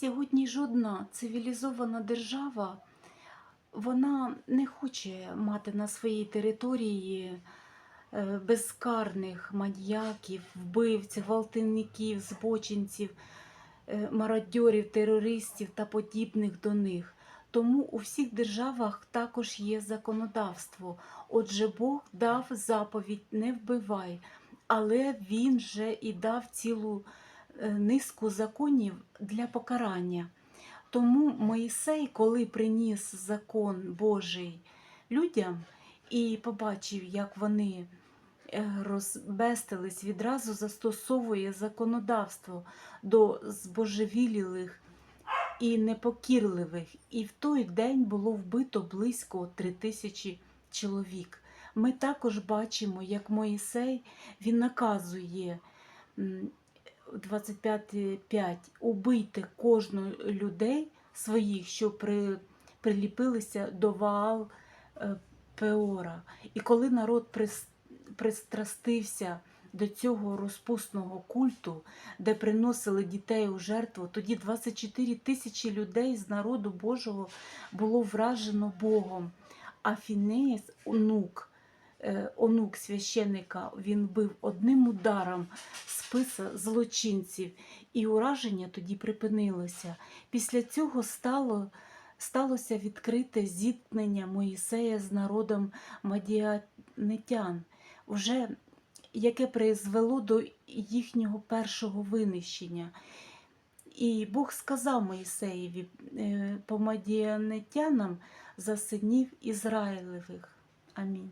Сьогодні жодна цивілізована держава вона не хоче мати на своїй території е, безкарних маньяків, вбивців, гвалтівників, збочинців, е, мародьорів, терористів та подібних до них. Тому у всіх державах також є законодавство. Отже, Бог дав заповідь не вбивай, але Він же і дав цілу низку законів для покарання. Тому Моїсей, коли приніс закон Божий людям і побачив, як вони е, розбестились, відразу застосовує законодавство до збожевілілих і непокірливих. І в той день було вбито близько три тисячі чоловік. Ми також бачимо, як Моїсей він наказує 25.5 убийте кожну людей своїх, що при, приліпилися до Ваал е, Пеора. І коли народ прис, пристрастився до цього розпусного культу, де приносили дітей у жертву, тоді 24 тисячі людей з народу Божого було вражено Богом. А Фінеєс, онук, е, онук священника, він бив одним ударом списа злочинців, і ураження тоді припинилося. Після цього стало, сталося відкрите зіткнення Моїсея з народом мадіанитян, вже яке призвело до їхнього першого винищення. І Бог сказав Моїсеєві е, по мадіанитянам за синів Ізраїлевих. Амінь.